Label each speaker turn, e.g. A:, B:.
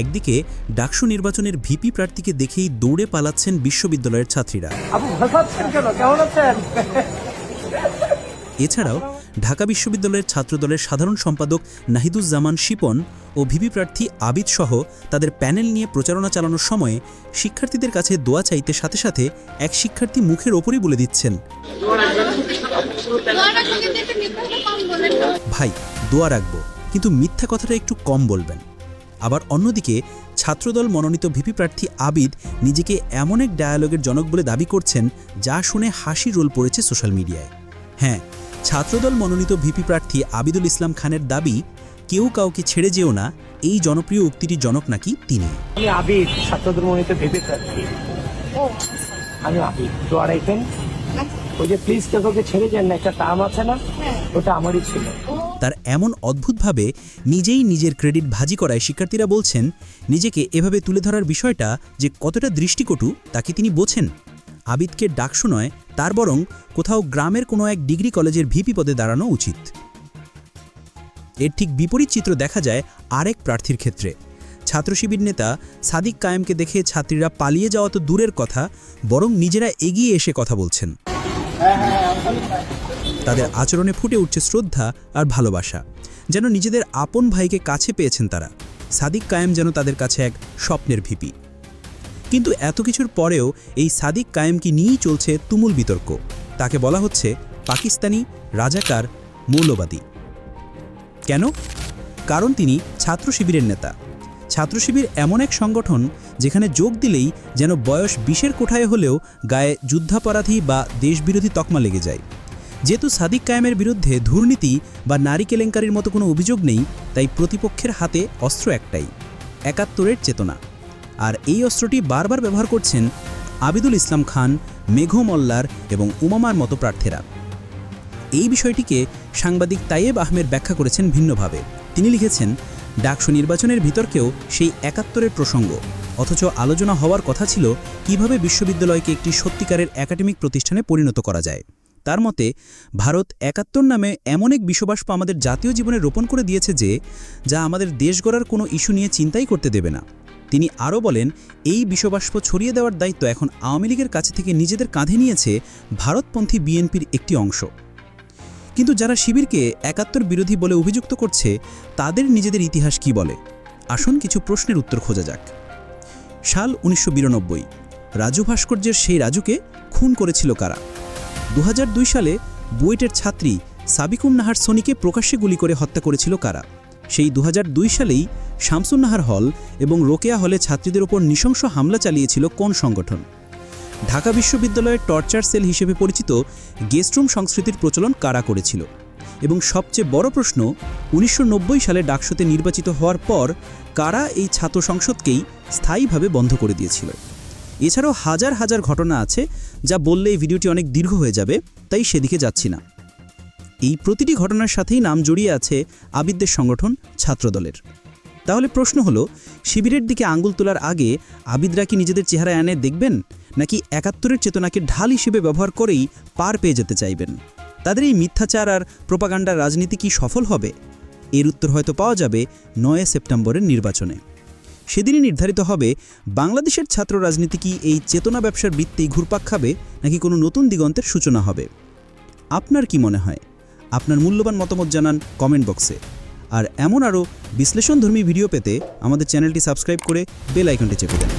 A: একদিকে ডাকসু নির্বাচনের ভিপি প্রার্থীকে দেখেই দৌড়ে পালাচ্ছেন বিশ্ববিদ্যালয়ের ছাত্রীরা। এছাড়াও ঢাকা বিশ্ববিদ্যালয়ের ছাত্রদলের সাধারণ সম্পাদক নাহিদুজ্জামান শিপন ও ভিপি প্রার্থী আবিদ সহ তাদের প্যানেল নিয়ে প্রচারণা চালানোর সময়ে শিক্ষার্থীদের কাছে দোয়া চাইতে সাথে সাথে এক শিক্ষার্থী মুখের ওপরই বলে দিচ্ছেন। ভাই দোয়া রাখব কিন্তু মিথ্যা কথাটা একটু কম বলবেন। আবার অন্যদিকে ছাত্রদল মনোনীত ভিপি প্রার্থী আবিদ নিজেকে এমন এক ডায়ালগের জনক বলে দাবি করছেন যা শুনে হাসি রোল পড়েছে সোশ্যাল মিডিয়ায় হ্যাঁ ছাত্রদল মনোনীত ভিপি প্রার্থী আবিদুল ইসলাম খানের দাবি কেউ কাউকে ছেড়ে যেও না এই জনপ্রিয় উক্তিটির জনক নাকি তিনি।
B: আমি আবিদ ছাত্রদের ভেবে আমি আবিদ রাখবেন। ওই যে প্লিজ কেউ কাউকে ছেড়ে যান না একটা টার্ম আছে না? ওটা আমারই ছিল।
A: তার এমন অদ্ভুতভাবে নিজেই নিজের ক্রেডিট ভাজি করায় শিক্ষার্থীরা বলছেন, নিজেকে এভাবে তুলে ধরার বিষয়টা যে কতটা দৃষ্টিকটু তাকে তিনি বোঝেন? আবিদকে ডাকশো নয়, তার বরং কোথাও গ্রামের কোনো এক ডিগ্রি কলেজের ভিপি পদে দাঁড়ানো উচিত। এর ঠিক বিপরীত চিত্র দেখা যায় আরেক প্রার্থীর ক্ষেত্রে। ছাত্রশিবির নেতা সাদিক কায়েমকে দেখে ছাত্রীরা পালিয়ে যাওয়া তো দূরের কথা, বরং নিজেরা এগিয়ে এসে কথা বলছেন। তাদের আচরণে ফুটে উঠছে শ্রদ্ধা আর ভালোবাসা। যেন নিজেদের আপন ভাইকে কাছে পেয়েছেন তারা। সাদিক কায়েম যেন তাদের কাছে এক স্বপ্নের ভিপি। কিন্তু এত কিছুর পরেও এই সাদিক কায়েমকে নিয়েই চলছে তুমুল বিতর্ক। তাকে বলা হচ্ছে পাকিস্তানি রাজাকার মৌলবাদী। কেন? কারণ তিনি ছাত্র শিবিরের নেতা। ছাত্র শিবির এমন এক সংগঠন যেখানে যোগ দিলেই যেন বয়স বিশের কোঠায় হলেও গায়ে যুদ্ধাপরাধী বা দেশবিরোধী তকমা লেগে যায়। যেহেতু সাদিক কায়েমের বিরুদ্ধে দুর্নীতি বা নারী কেলেঙ্কারির মতো কোনো অভিযোগ নেই, তাই প্রতিপক্ষের হাতে অস্ত্র একটাই, একাত্তরের চেতনা। আর এই অস্ত্রটি বারবার ব্যবহার করছেন আবিদুল ইসলাম খান, মেঘ মল্লার এবং উমামার মতো প্রার্থীরা। এই বিষয়টিকে সাংবাদিক তাইয়েব আহমেদ ব্যাখ্যা করেছেন ভিন্নভাবে। তিনি লিখেছেন, ডাকসু নির্বাচনের ভিতরকেও সেই একাত্তরের প্রসঙ্গ, অথচ আলোচনা হওয়ার কথা ছিল কীভাবে বিশ্ববিদ্যালয়কে একটি সত্যিকারের একাডেমিক প্রতিষ্ঠানে পরিণত করা যায়। তার মতে, ভারত একাত্তর নামে এমন এক বিশ্ববাষ্প আমাদের জাতীয় জীবনে রোপণ করে দিয়েছে যে, যা আমাদের দেশ গড়ার কোনো ইস্যু নিয়ে চিন্তাই করতে দেবে না। তিনি আরও বলেন, এই বিশ্ববাষ্প ছড়িয়ে দেওয়ার দায়িত্ব এখন আওয়ামী লীগের কাছে থেকে নিজেদের কাঁধে নিয়েছে ভারতপন্থী বিএনপির একটি অংশ। কিন্তু যারা শিবিরকে একাত্তর বিরোধী বলে অভিযুক্ত করছে, তাদের নিজেদের ইতিহাস কি বলে? আসুন কিছু প্রশ্নের উত্তর খোঁজা যাক। সাল উনিশশো বিরানব্বই, রাজু ভাস্কর্যের সেই রাজুকে খুন করেছিল কারা? দু হাজার দুই সালে বুয়েটের ছাত্রী সাবিকুন নাহার সোনিকে প্রকাশ্যে গুলি করে হত্যা করেছিল কারা? সেই দু হাজার দুই সালেই শামসুন্নাহার হল এবং রোকেয়া হলে ছাত্রীদের ওপর নৃশংস হামলা চালিয়েছিল কোন সংগঠন? ঢাকা বিশ্ববিদ্যালয়ের টর্চার সেল হিসেবে পরিচিত গেস্টরুম সংস্কৃতির প্রচলন কারা করেছিল? এবং সবচেয়ে বড় প্রশ্ন, উনিশশো নব্বই সালে ডাকসুতে নির্বাচিত হওয়ার পর কারা এই ছাত্র সংসদকেই স্থায়ীভাবে বন্ধ করে দিয়েছিল? এছাড়াও হাজার হাজার ঘটনা আছে যা বললে এই ভিডিওটি অনেক দীর্ঘ হয়ে যাবে, তাই সেদিকে যাচ্ছি না। এই প্রতিটি ঘটনার সাথেই নাম জড়িয়ে আছে আবিদদের সংগঠন ছাত্রদলের। তাহলে প্রশ্ন হলো, শিবিরের দিকে আঙ্গুল তোলার আগে আবিদরা কি নিজেদের চেহারা এনে দেখবেন, নাকি একাত্তরের চেতনাকে ঢাল হিসেবে ব্যবহার করেই পার পেয়ে যেতে চাইবেন? তাদের এই মিথ্যাচার আর প্রোপাগান্ডার রাজনীতি কি সফল হবে? এর উত্তর হয়তো পাওয়া যাবে নয় সেপ্টেম্বরের নির্বাচনে। সেদিনই নির্ধারিত হবে, বাংলাদেশের ছাত্র রাজনীতি কি এই চেতনা ব্যবসার বৃত্তেই ঘুরপাক খাবে, নাকি কোনো নতুন দিগন্তের সূচনা হবে? আপনার কি মনে হয়? আপনার মূল্যবান মতামত জানান কমেন্ট বক্সে। আর এমন আরও বিশ্লেষণধর্মী ভিডিও পেতে আমাদের চ্যানেলটি সাবস্ক্রাইব করে বেল আইকনটি চেপে দেন।